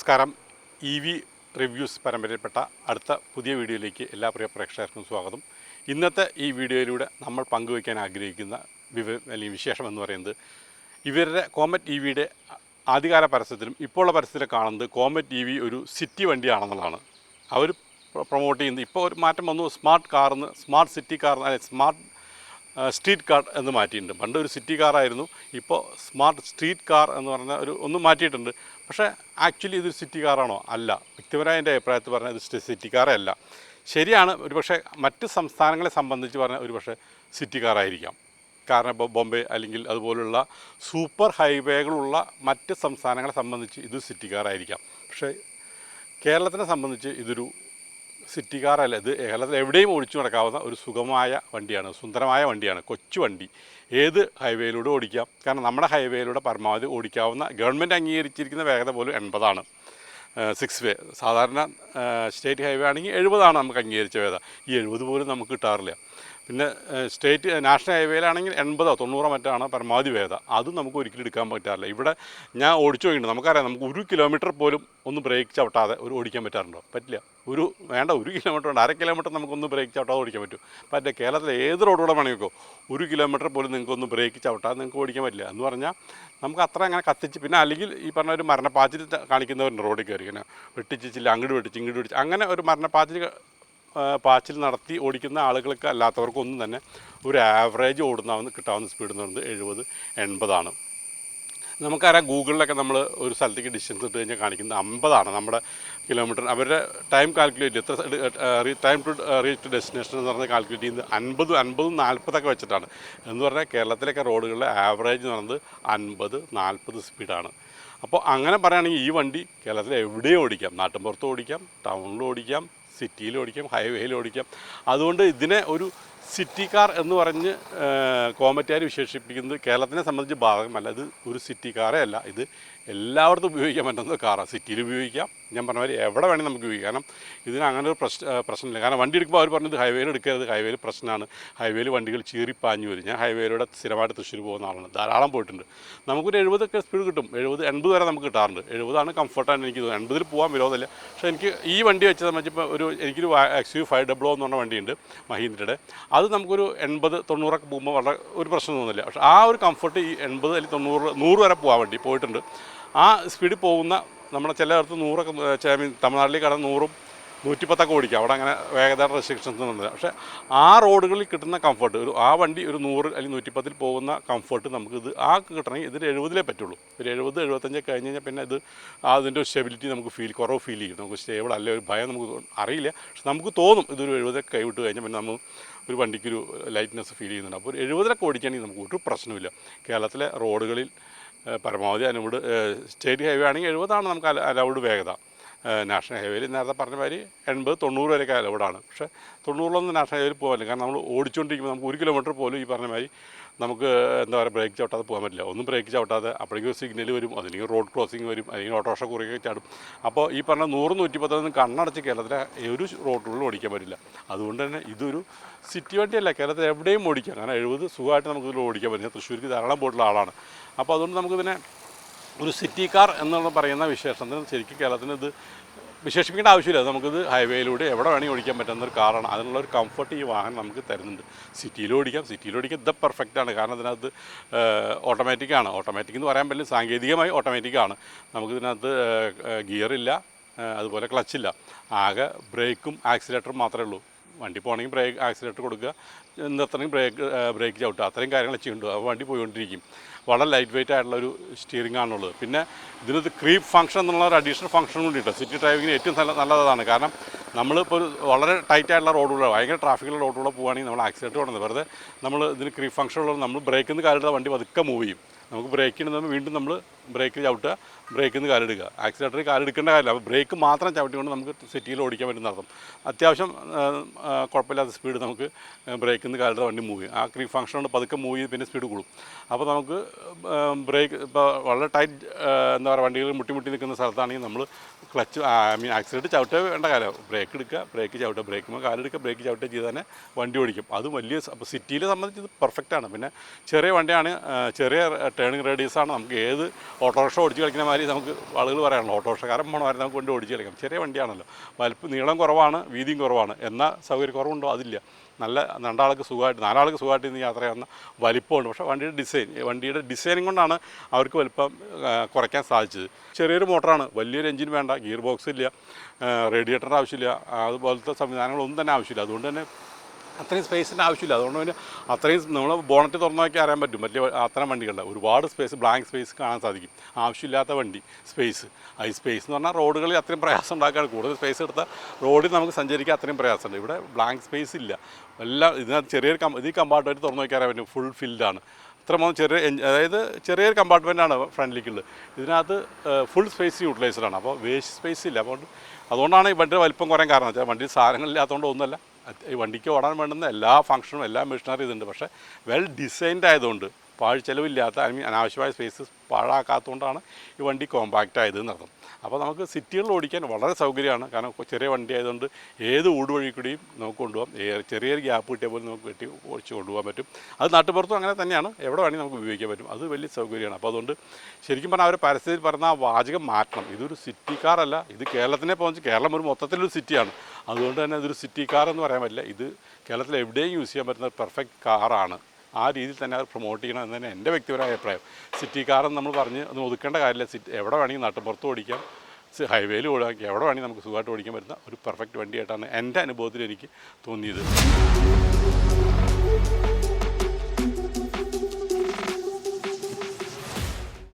നമസ്കാരം. E V reviews പരമ്പരയിൽപ്പെട്ട അടുത്ത പുതിയ വീഡിയോയിലേക്ക് എല്ലാ പ്രിയ പ്രേക്ഷകർക്കും സ്വാഗതം. ഇന്നത്തെ ഈ വീഡിയോയിലൂടെ നമ്മൾ പങ്കുവയ്ക്കാൻ ആഗ്രഹിക്കുന്ന വിവ അല്ലെങ്കിൽ വിശേഷം എന്ന് പറയുന്നത് ഇവരുടെ കോമറ്റ് ഇ വിയുടെ ആദ്യകാല പരസ്യത്തിലും ഇപ്പോഴുള്ള പരസ്യത്തിലും കാണുന്നത് കോമറ്റ് ഇ വി ഒരു സിറ്റി വണ്ടിയാണെന്നുള്ളതാണ്. അവർ പ്രൊമോട്ട് ചെയ്യുന്നത് ഇപ്പോൾ ഒരു മാറ്റം വന്നു. സ്മാർട്ട് കാർന്ന് സ്മാർട്ട് സിറ്റി കാർ അല്ലെ സ്മാർട്ട് സ്ട്രീറ്റ് കാർ എന്ന് മാറ്റിയിട്ടുണ്ട്. പണ്ട് ഒരു സിറ്റി കാറായിരുന്നു. ഇപ്പോൾ സ്മാർട്ട് സ്ട്രീറ്റ് കാർ എന്ന് പറഞ്ഞ ഒരു ഒന്ന് മാറ്റിയിട്ടുണ്ട്. പക്ഷേ ആക്ച്വലി ഇതൊരു സിറ്റി കാറാണോ അല്ല. വ്യക്തിപരമായ എന്റെ അഭിപ്രായത്തിൽ പറഞ്ഞാൽ ഇത് സിറ്റി കാറല്ല ശരിയാണ് ഒരുപക്ഷെ മറ്റ് സംസ്ഥാനങ്ങളെ സംബന്ധിച്ച് പറഞ്ഞാൽ ഒരുപക്ഷെ സിറ്റി കാറായിരിക്കാം കാരണം ഇപ്പോൾ ബോംബെ അല്ലെങ്കിൽ അതുപോലുള്ള സൂപ്പർ ഹൈവേകളുള്ള മറ്റ് സംസ്ഥാനങ്ങളെ സംബന്ധിച്ച് ഇത് സിറ്റി കാറായിരിക്കാം പക്ഷേ കേരളത്തിനെ സംബന്ധിച്ച് ഇതൊരു സിറ്റി കാറല്ല ഇത് കേരളത്തിൽ എവിടെയും ഓടിച്ചു നടക്കാവുന്ന ഒരു സുഖമായ വണ്ടിയാണ് സുന്ദരമായ വണ്ടിയാണ് കൊച്ചു വണ്ടി. ഏത് ഹൈവേയിലൂടെ ഓടിക്കാം? കാരണം നമ്മുടെ ഹൈവേയിലൂടെ പരമാവധി ഓടിക്കാവുന്ന ഗവൺമെന്റ് അംഗീകരിച്ചിരിക്കുന്ന വേഗത പോലും എൺപതാണ്. സിക്സ് വേ സാധാരണ സ്റ്റേറ്റ് ഹൈവേ ആണെങ്കിൽ എഴുപതാണ് നമുക്ക് അംഗീകരിച്ച വേഗത. ഈ എഴുപത് പോലും നമുക്ക് കിട്ടാറില്ല. പിന്നെ സ്റ്റേറ്റ് നാഷണൽ ഹൈവേയിലാണെങ്കിൽ എൺപതോ തൊണ്ണൂറോ മറ്റാണ് പരമാവധി വേഗത. അതും നമുക്ക് ഒരിക്കലും എടുക്കാൻ പറ്റാറില്ല. ഇവിടെ ഞാൻ ഓടിച്ചു പോയിട്ടുണ്ട്. നമുക്കറിയാം നമുക്ക് ഒരു കിലോമീറ്റർ പോലും ഒന്ന് ബ്രേക്ക് ചവിട്ടാതെ ഒരു ഓടിക്കാൻ പറ്റാറുണ്ടോ? പറ്റില്ല. ഒരു വേണ്ട ഒരു കിലോമീറ്റർ ഉണ്ട് അര കിലോമീറ്റർ നമുക്കൊന്ന് ബ്രേക്ക് ചവിട്ടാതെ ഓടിക്കാൻ പറ്റും. പറ്റില്ല കേരളത്തിലെ ഏത് റോഡുകൂടെ വേണമെങ്കിൽ ഒരു കിലോമീറ്റർ പോലും നിങ്ങൾക്ക് ഒന്ന് ബ്രേക്ക് ചവിട്ടാതെ നിങ്ങൾക്ക് ഓടിക്കാൻ പറ്റില്ല. എന്ന് പറഞ്ഞാൽ നമുക്ക് അത്ര അങ്ങനെ കത്തിച്ച് പിന്നെ അല്ലെങ്കിൽ ഈ പറഞ്ഞ ഒരു മരണപ്പാച്ചിൽ കാണിക്കുന്നവരുണ്ട് റോഡിൽ കയറി ഇങ്ങനെ വെട്ടിച്ചില്ല അങ്ങോട്ട് വെട്ടിച്ച് ഇങ്ങോട്ട് വെട്ടിച്ച് അങ്ങനെ ഒരു മരണപ്പാച്ചിൽ പാച്ചിൽ നടത്തി ഓടിക്കുന്ന ആളുകൾക്ക് അല്ലാത്തവർക്കൊന്നും തന്നെ ഒരു ആവറേജ് ഓടുന്ന കിട്ടാവുന്ന സ്പീഡ് എന്ന് പറയുന്നത് എഴുപത് എൺപതാണ്. നമുക്കറിയാം ഗൂഗിളിലൊക്കെ നമ്മൾ ഒരു സ്ഥലത്തേക്ക് ഡിസ്റ്റൻസ് ഇട്ട് കഴിഞ്ഞാൽ കാണിക്കുന്നത് അമ്പതാണ് നമ്മുടെ കിലോമീറ്റർ അവരുടെ ടൈം കാൽക്കുലേറ്റ് എത്ര time to reach to destination എന്ന് പറഞ്ഞാൽ കാൽക്കുലേറ്റ് ചെയ്യുന്നത് അൻപത് അൻപതും നാൽപ്പതൊക്കെ വെച്ചിട്ടാണ്. എന്ന് പറഞ്ഞാൽ കേരളത്തിലൊക്കെ റോഡുകളിലെ ആവറേജ് എന്ന് പറയുന്നത് അൻപത് നാൽപ്പത് സ്പീഡാണ് അപ്പോൾ അങ്ങനെ പറയുകയാണെങ്കിൽ ഈ വണ്ടി കേരളത്തിൽ എവിടെയും ഓടിക്കാം. നാട്ടിൻപുറത്തും ഓടിക്കാം ടൗണിലും ഓടിക്കാം സിറ്റിയിൽ ഓടിക്കാം ഹൈവേയിൽ ഓടിക്കാം. അതുകൊണ്ട് ഇതിനെ ഒരു സിറ്റി കാർ എന്ന് പറഞ്ഞ് കോമറ്റുകാർ വിശേഷിപ്പിക്കുന്നത് കേരളത്തിനെ സംബന്ധിച്ച് ബാധകമല്ല ഇത് ഒരു സിറ്റി കാറേ അല്ല. ഇത് എല്ലായിടത്തും ഉപയോഗിക്കാൻ പറ്റുന്ന കാറാണ് സിറ്റിയിൽ ഉപയോഗിക്കാം. ഞാൻ പറഞ്ഞ മാതിരി എവിടെ വേണമെങ്കിൽ നമുക്ക് ഉപയോഗിക്കാം. കാരണം ഇതിന് അങ്ങനെ ഒരു പ്രശ്ന പ്രശ്നമില്ല. കാരണം വണ്ടി എടുക്കുമ്പോൾ അവർ പറഞ്ഞത് ഹൈവേയിൽ എടുക്കരുത് ഹൈവേയിൽ പ്രശ്നമാണ്. ഹൈവേയിൽ വണ്ടികൾ ചീറിപ്പാഞ്ഞു വരും. ഞാൻ ഹൈവേയിലൂടെ സ്ഥിരമായിട്ട് തൃശ്ശൂർ പോകുന്ന ആളാണ്. ധാരാളം പോയിട്ടുണ്ട്. നമുക്കൊരു എഴുപതൊക്കെ സ്പീഡ് കിട്ടും. എഴുപത് എൺപത് വരെ നമുക്ക് കിട്ടാറുണ്ട്. എഴുപതാണ് കംഫർട്ടാണ് എനിക്ക് തോന്നുന്നത്. എൺപതിൽ പോകാൻ വിരോധമില്ല. പക്ഷേ എനിക്ക് ഈ വണ്ടി വെച്ച് സംബന്ധിച്ച് ഒരു എനിക്കൊരു എക്സ് യു ഫൈവ് ഡബ്ലോ എന്ന് പറഞ്ഞ വണ്ടിയുണ്ട്. മഹീന്ദ്രയുടെ. അത് നമുക്കൊരു എൺപത് തൊണ്ണൂറൊക്കെ പോകുമ്പോൾ വളരെ ഒരു പ്രശ്നം തോന്നുന്നില്ല പക്ഷേ ആ ഒരു കംഫർട്ട് ഈ എൺപത് അല്ലെങ്കിൽ തൊണ്ണൂറ് നൂറ് വരെ പോകാൻ വേണ്ടി പോയിട്ടുണ്ട്. ആ സ്പീഡിൽ പോകുന്ന നമ്മുടെ ചിലയിടത്ത് നൂറൊക്കെ മീൻ തമിഴ്നാട്ടിലേക്ക് കടന്ന് നൂറും നൂറ്റിപ്പത്തൊക്കെ ഓടിക്കുക അവിടെ അങ്ങനെ വേഗത റെസ്ട്രിക്ഷൻസ് ഒന്നുമില്ല. പക്ഷേ ആ റോഡുകളിൽ കിട്ടുന്ന കംഫർട്ട് ഒരു ആ വണ്ടി ഒരു നൂറ് അല്ലെങ്കിൽ നൂറ്റിപ്പത്തിൽ പോകുന്ന കംഫർട്ട് നമുക്ക് ഇത് ആ കിട്ടണമെങ്കിൽ ഇതിൽ എഴുപതിലേ പറ്റുള്ളൂ. ഒരു എഴുപത് എഴുപത്തഞ്ച് കഴിഞ്ഞ് കഴിഞ്ഞാൽ പിന്നെ ഇത് അതിന്റെ ഒരു സ്റ്റെബിലിറ്റി നമുക്ക് ഫീൽ കുറവ് ഫീൽ ചെയ്യും. നമുക്ക് സ്റ്റേബിൾ അല്ല ഒരു ഭയം നമുക്ക് അറിയില്ല. പക്ഷെ നമുക്ക് തോന്നും ഇതൊരു എഴുപതൊക്കെ കൈവിട്ട് കഴിഞ്ഞാൽ പിന്നെ നമ്മൾ ഒരു വണ്ടിക്കൊരു ലൈറ്റ്നെസ് ഫീൽ ചെയ്യുന്നുണ്ട്. അപ്പോൾ ഒരു എഴുപതിലൊക്കെ ഓടിക്കുകയാണെങ്കിൽ നമുക്ക് ഒരു പ്രശ്നമില്ല കേരളത്തിലെ റോഡുകളിൽ പരമാവധി അലൗഡ് സ്റ്റേറ്റ് ഹൈവേ ആണെങ്കിൽ എഴുപതാണ് നമുക്ക് അലൗഡ് വേഗത. നാഷണൽ ഹൈവേയിൽ നേരത്തെ പറഞ്ഞ മാതിരി എൺപത് തൊണ്ണൂറ് വരെയൊക്കെ അലൗഡാണ്. പക്ഷേ തൊണ്ണൂറിലൊന്നും നാഷണൽ ഹൈവേയിൽ പോകാനില്ല. കാരണം നമ്മൾ ഓടിച്ചുകൊണ്ടിരിക്കുമ്പോൾ നമുക്ക് ഒരു കിലോമീറ്റർ പോലും ഈ പറഞ്ഞ മാതിരി നമുക്ക് എന്താ പറയുക ബ്രേക്ക് ചവിട്ടാതെ പോകാൻ പറ്റില്ല. ഒന്നും ബ്രേക്ക് ചവിട്ടാതെ അപ്പോഴേക്കും സിഗ്നൽ വരും അല്ലെങ്കിൽ റോഡ് ക്രോസിംഗ് വരും അല്ലെങ്കിൽ ഓട്ടോറിക്ഷ കുറേ ചാടും. അപ്പോൾ ഈ പറഞ്ഞ നൂറ് നൂറ്റിപ്പത്തൊന്നും കണ്ണടച്ച് കേരളത്തിലെ ഒരു റോഡുകളിലും ഓടിക്കാൻ പറ്റില്ല. അതുകൊണ്ട് തന്നെ ഇതൊരു സിറ്റി വണ്ടിയല്ല കേരളത്തിൽ എവിടെയും ഓടിക്കാം. കാരണം എഴുപത് സുഖമായിട്ട് നമുക്ക് ഇതിൽ ഓടിക്കാൻ പറ്റില്ല. തൃശ്ശൂർക്ക് ധാരാളം പോയിട്ടുള്ള ആളാണ്. അപ്പോൾ അതുകൊണ്ട് നമുക്കിതിനെ ഒരു സിറ്റി കാർ എന്നുള്ള പറയുന്ന വിശേഷത്തിന് ശരിക്കും കേരളത്തിന് ഇത് വിശേഷിപ്പിക്കേണ്ട ആവശ്യമില്ല. നമുക്കിത് ഹൈവേയിലൂടെ എവിടെ വേണമെങ്കിൽ ഓടിക്കാൻ പറ്റുന്ന ഒരു കാറാണ് അതിനുള്ള ഒരു കംഫർട്ട് ഈ വാഹനം നമുക്ക് തരുന്നുണ്ട്. സിറ്റിയിൽ ഓടിക്കാം. സിറ്റിയിൽ ഓടിക്കാൻ ഇത് പെർഫെക്റ്റാണ് ആണ്. കാരണം ഇതിനകത്ത് ഓട്ടോമാറ്റിക്കാണ് ഓട്ടോമാറ്റിക് എന്ന് പറയാൻ പറ്റില്ല. സാങ്കേതികമായി ഓട്ടോമാറ്റിക് ഓട്ടോമാറ്റിക്കാണ് നമുക്കിതിനകത്ത് ഗിയറില്ല അതുപോലെ ക്ലച്ചില്ല ആകെ ബ്രേക്കും ആക്സിലേറ്ററും മാത്രമേ ഉള്ളൂ. വണ്ടി പോകണമെങ്കിൽ ബ്രേക്ക് ആക്സിലേറ്റർ കൊടുക്കുക. നിർത്തണമെങ്കിൽ ബ്രേക്ക് ബ്രേക്ക് ചവിട്ടുക. അത്രയും കാര്യങ്ങൾ ചെയ്യുന്നുണ്ട്. അപ്പോൾ വണ്ടി പോയിക്കൊണ്ടിരിക്കും. വളരെ ലൈറ്റ് വെയിറ്റ് ആയിട്ടുള്ള ഒരു സ്റ്റിയറിംഗ് ആണുള്ളത് പിന്നെ ഇതിനകത്ത് ക്രീപ്പ് ഫംഗ്ഷൻ എന്നുള്ള ഒരു അഡീഷണൽ ഫംഗ്ഷൻ കൂടിയിട്ട് സിറ്റി ഡ്രൈവിങ്ങിന് ഏറ്റവും നല്ല നല്ലതാണ്. കാരണം നമ്മളിപ്പോൾ ഒരു വളരെ ടൈറ്റ് ആയിട്ടുള്ള റോഡുകൂടെ ഭയങ്കര ട്രാഫിക്കുള്ള റോഡുകൂടെ പോകുകയാണെങ്കിൽ നമ്മൾ ആക്സിഡന്റ് കൊടുക്കുന്നത് വെറുതെ നമ്മൾ ഇതിന് ക്രീപ്പ് ഫംഗ്ഷൻ ഉള്ളത് നമ്മൾ ബ്രേക്കിൽ നിന്ന് കാലിടുന്ന വണ്ടി പതുക്കെ മൂവ് ചെയ്യും. നമുക്ക് ബ്രേക്കിന് വീണ്ടും നമ്മൾ ബ്രേക്ക് ചവിട്ടുക ബ്രേക്കിൽ നിന്ന് കാലെടുക്കുക ആക്സിലേറ്ററിൽ കാലെടുക്കേണ്ട കാര്യമില്ല. അപ്പോൾ ബ്രേക്ക് മാത്രം ചവിട്ടിക്കൊണ്ട് നമുക്ക് സിറ്റിയിൽ ഓടിക്കാൻ പറ്റുന്ന അർത്ഥം. അത്യാവശ്യം കുഴപ്പമില്ലാത്ത സ്പീഡ് നമുക്ക് ബ്രേക്കിൽ നിന്ന് കാലിട്ട് വണ്ടി മൂവ് ചെയ്യും ആ ക്രീ ഫംഗ്ഷൻ കൊണ്ട് പതുക്കെ മൂവ് ചെയ്ത് പിന്നെ സ്പീഡ് കൂടും. അപ്പോൾ നമുക്ക് ബ്രേക്ക് ഇപ്പോൾ വളരെ ടൈറ്റ് എന്താ പറയുക വണ്ടികൾ മുട്ടിമുട്ടി മുട്ടി നിൽക്കുന്ന സ്ഥലത്താണെങ്കിൽ നമ്മൾ ക്ലച്ച് ഐ മീൻ ആക്സിലേറ്റർ ചവിട്ടേ വേണ്ട കാലം ബ്രേക്ക് എടുക്കുക ബ്രേക്ക് ചവിട്ടുക. ബ്രേക്കുമ്പോൾ കാലെടുക്കുക ബ്രേക്ക് ചവിട്ടുക ചെയ്ത് തന്നെ വണ്ടി ഓടിക്കും. അത് വലിയ അപ്പോൾ സിറ്റിയിൽ സംബന്ധിച്ച് ഇത് പെർഫെക്റ്റ് ആണ്. പിന്നെ ചെറിയ വണ്ടിയാണ് ചെറിയ ടേണിംഗ് റേഡിയസാണ് നമുക്ക് ഏത് ഓട്ടോറിക്ഷ ഓടിച്ച് കളിക്കുന്ന മാതിരി നമുക്ക് ആളുകൾ പറയാനുള്ളൂ ഓട്ടോറിക്ഷക്കാരൻ പോണമാതിരി നമുക്ക് കൊണ്ട് ഓടിച്ച് കളിക്കാം. ചെറിയ വണ്ടിയാണല്ലോ. വലിപ്പം നീളം കുറവാണ് വീതിയും കുറവാണ്. എന്നാൽ സൗകര്യം കുറവുണ്ടോ? അതില്ല. നല്ല രണ്ടാൾക്ക് സുഖമായിട്ട് നാലാൾക്ക് സുഖമായിട്ട് ഇന്ന് യാത്ര ചെയ്യുന്ന വലിപ്പമുണ്ട്. പക്ഷേ വണ്ടിയുടെ ഡിസൈൻ വണ്ടിയുടെ ഡിസൈനിങ് കൊണ്ടാണ് അവർക്ക് വലിപ്പം കുറയ്ക്കാൻ സാധിച്ചത്. ചെറിയൊരു മോട്ടറാണ്. വലിയൊരു എഞ്ചിൻ വേണ്ട ഗിയർ ബോക്സ് ഇല്ല റേഡിയേറ്ററിന്റെ ആവശ്യമില്ല അതുപോലത്തെ സംവിധാനങ്ങളൊന്നും തന്നെ ആവശ്യമില്ല. അതുകൊണ്ട് തന്നെ അത്രയും സ്പേസിന്റെ ആവശ്യമില്ല. അതുകൊണ്ട് പിന്നെ അത്രയും നമ്മൾ ബോണറ്റ് തുറന്നു നോക്കി അറിയാൻ പറ്റും. വലിയ അത്തരം വണ്ടികളുടെ ഒരുപാട് സ്പേസ് ബ്ലാങ്ക് സ്പേസ് കാണാൻ സാധിക്കും. ആവശ്യമില്ലാത്ത വണ്ടി സ്പേസ്. ഐ സ്പേസ് എന്ന് പറഞ്ഞാൽ റോഡുകളിൽ അത്രയും പ്രയാസം ഉണ്ടാക്കുകയാണ് കൂടുതൽ സ്പേസ് എടുത്താൽ റോഡിൽ നമുക്ക് സഞ്ചരിക്കാൻ അത്രയും പ്രയാസമുണ്ട്. ഇവിടെ ബ്ലാങ്ക് സ്പേസ് ഇല്ല. എല്ലാം ഇതിനകത്ത് ചെറിയൊരു കം ഇത് കമ്പാർട്ട്മെന്റ് തുറന്നു അറിയാൻ പറ്റും. ഫുൾ ഫിൽഡാണ് അത്രമാത്രം ചെറിയ അതായത് ചെറിയൊരു കമ്പാർട്ട്മെന്റാണ് ഫ്രണ്ടിലേക്കുള്ളത്. ഇതിനകത്ത് ഫുൾ സ്പേസ് യൂട്ടിലൈസ്ഡ് ആണ്. അപ്പോൾ വേസ്റ്റ് സ്പേസ് ഇല്ല. അപ്പോൾ അതുകൊണ്ടാണ് ഈ വണ്ടിയുടെ വലിപ്പം കുറയാൻ കാരണം. വെച്ചാൽ വണ്ടിയിൽ സാധനങ്ങളില്ലാത്തതുകൊണ്ട് ഒന്നുമല്ല. വണ്ടിക്ക് ഓടാൻ വേണ്ടുന്ന എല്ലാ ഫംഗ്ഷനും എല്ലാ മെഷീനറി ഇതുണ്ട്. പക്ഷേ വെൽ ഡിസൈൻഡ് ആയതുകൊണ്ട് പാഴ്ചെലവില്ലാത്ത ഐ മീൻ അനാവശ്യമായ സ്പേസ് പാഴാക്കാത്തതുകൊണ്ടാണ് ഈ വണ്ടി കോമ്പാക്റ്റ് ആയത് എന്നർത്ഥം അപ്പോൾ നമുക്ക് സിറ്റികളിൽ ഓടിക്കാൻ വളരെ സൗകര്യമാണ്. കാരണം ചെറിയ വണ്ടി ആയതുകൊണ്ട് ഏത് ഊട് വഴി കൂടിയും നമുക്ക് കൊണ്ടുപോകാം. ചെറിയൊരു ഗ്യാപ്പ് കിട്ടിയ പോലും നമുക്ക് വെട്ടി ഓടിച്ച് കൊണ്ടുപോകാൻ പറ്റും. അത് നാട്ടുപുറത്തും അങ്ങനെ തന്നെയാണ്. എവിടെ വേണമെങ്കിൽ നമുക്ക് ഉപയോഗിക്കാൻ പറ്റും. അത് വലിയ സൗകര്യമാണ്. അപ്പോൾ അതുകൊണ്ട് ശരിക്കും പറഞ്ഞാൽ അവർ പരസ്യത്തിൽ പറഞ്ഞ ആ വാചകം മാറ്റണം. ഇതൊരു സിറ്റി കാറല്ല ഇത് കേരളത്തിനെ പോകാൻ കേരളം ഒരു മൊത്തത്തിലൊരു സിറ്റിയാണ് അതുകൊണ്ട് തന്നെ ഇതൊരു സിറ്റി കാർ എന്ന് പറയാൻ പറ്റില്ല. ഇത് കേരളത്തിൽ എവിടെയും യൂസ് ചെയ്യാൻ പറ്റുന്ന പെർഫെക്റ്റ് കാറാണ് ആ രീതിയിൽ തന്നെ അവർ പ്രൊമോട്ട് ചെയ്യണം എന്ന് തന്നെ എന്റെ വ്യക്തിപരമായ അഭിപ്രായം. സിറ്റി കാറെന്ന് നമ്മൾ പറഞ്ഞ് അത് ഒതുക്കേണ്ട കാര്യമില്ല. സിറ്റി എവിടെ വേണമെങ്കിൽ നാട്ടുപുറത്ത് ഓടിക്കാം. ഹൈവേയിൽ ഓടാം എവിടെ വേണമെങ്കിൽ നമുക്ക് സുഖമായിട്ട് ഓടിക്കാൻ പറ്റുന്ന ഒരു പെർഫെക്റ്റ് വണ്ടിയായിട്ടാണ് എന്റെ അനുഭവത്തിൽ എനിക്ക് തോന്നിയത്.